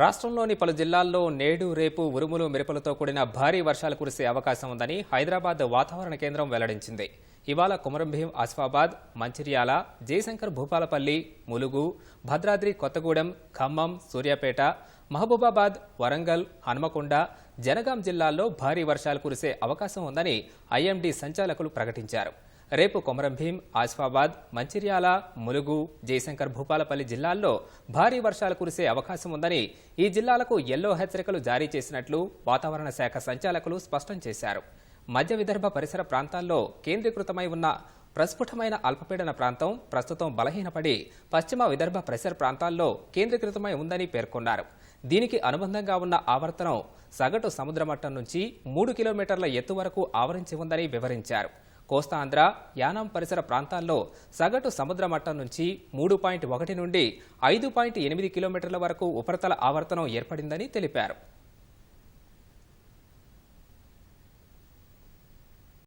రాష్ట్రంలోని పలు జిల్లాల్లో నేడు రేపు ఉరుములు మెరుపులతో కూడిన భారీ వర్షాలు కురిసే అవకాశం ఉందని హైదరాబాద్ వాతావరణ కేంద్రం వెల్లడించింది. ఇవాళ కుమరంభీం ఆసిఫాబాద్ మంచిర్యాల జయశంకర్ భూపాలపల్లి ములుగు భద్రాద్రి కొత్తగూడెం ఖమ్మం సూర్యాపేట మహబూబాబాద్ వరంగల్ హన్మకొండ జనగాం జిల్లాల్లో భారీ వర్షాలు కురిసే అవకాశం ఉందని ఐఎండీ సంచాలకులు ప్రకటించారు. రేపు కొమరంభీం ఆసిఫాబాద్ మంచిర్యాల ములుగు జయశంకర్ భూపాలపల్లి జిల్లాల్లో భారీ వర్షాలు కురిసే అవకాశం ఉందని ఈ జిల్లాలకు ఎల్లో హెచ్చరికలు జారీ చేసినట్లు వాతావరణ శాఖ సంచాలకులు స్పష్టం చేశారు. మధ్య విదర్భ పరిసర ప్రాంతాల్లో కేంద్రీకృతమై ఉన్న ప్రస్ఫుటమైన అల్పపీడన ప్రాంతం ప్రస్తుతం బలహీనపడి పశ్చిమ విదర్భ పరిసర ప్రాంతాల్లో కేంద్రీకృతమై ఉందని పేర్కొన్నారు. దీనికి అనుబంధంగా ఉన్న ఆవర్తనం సగటు సముద్ర మట్టం నుంచి మూడు కిలోమీటర్ల ఎత్తు వరకు ఆవరించి ఉందని వివరించారు. కోస్తాంధ్ర యానం పరిసర ప్రాంతాల్లో సగటు సముద్ర మట్టం నుంచి మూడు పాయింట్ ఒకటి నుండి ఐదు పాయింట్ ఎనిమిది కిలోమీటర్ల వరకు ఉపరితల ఆవర్తనం ఏర్పడిందని తెలిపారు.